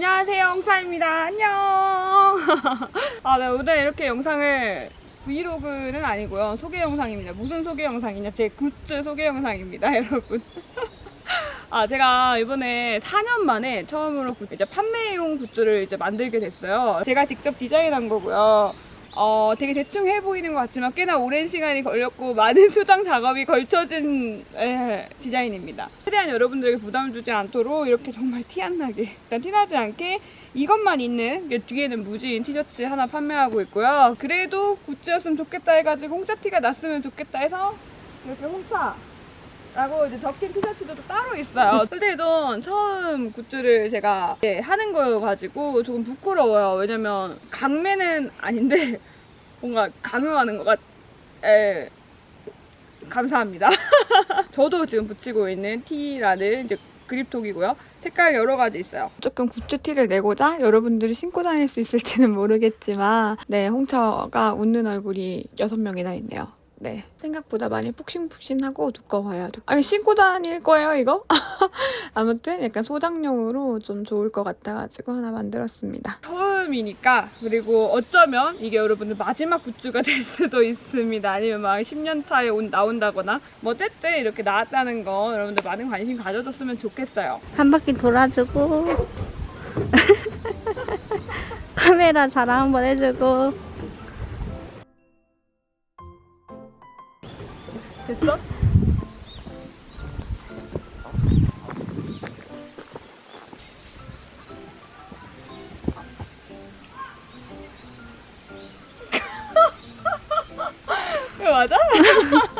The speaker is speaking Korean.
안녕하세요. 홍차입니다. 안녕. 아, 네, 오늘 이렇게 영상을 브이로그는 아니고요. 소개 영상입니다. 무슨 소개 영상이냐? 제 굿즈 소개 영상입니다, 여러분. 아, 제가 이번에 4년 만에 처음으로 굿- 이제 판매용 굿즈를 이제 만들게 됐어요. 제가 직접 디자인한 거고요. 어, 되게 대충 해 보이는 것 같지만 꽤나 오랜 시간이 걸렸고 많은 수정 작업이 걸쳐진 예, 디자인입니다. 최대한 여러분들에게 부담을 주지 않도록 이렇게 정말 티 안 나게, 일단 티나지 않게 이것만 있는 뒤에는 무지인 티셔츠 하나 판매하고 있고요. 그래도 굿즈였으면 좋겠다 해가지고 홍차티가 났으면 좋겠다 해서 이렇게 홍차 라고 이제 적힌 티셔츠도 또 따로 있어요. 솔직히도 처음 굿즈를 제가 이제 하는 거여가지고 조금 부끄러워요. 왜냐면 강매는 아닌데 뭔가 강요하는 것 같. 에 감사합니다. 저도 지금 붙이고 있는 티라는 이제 그립톡이고요. 색깔 여러 가지 있어요. 조금 굿즈 티를 내고자 여러분들이 신고 다닐 수 있을지는 모르겠지만 네 홍차가 웃는 얼굴이 여섯 명이나 있네요. 네. 생각보다 많이 푹신푹신하고 두꺼워요. 두- 아니, 신고 다닐 거예요, 이거? 아무튼 약간 소장용으로 좀 좋을 것 같아가지고 하나 만들었습니다. 처음이니까, 그리고 어쩌면 이게 여러분들 마지막 굿즈가 될 수도 있습니다. 아니면 막 10년 차에 온, 나온다거나. 뭐, 어쨌든 이렇게 나왔다는 거 여러분들 많은 관심 가져줬으면 좋겠어요. 한 바퀴 돌아주고 카메라 자랑 한번 해주고 됐어? 이거 맞아?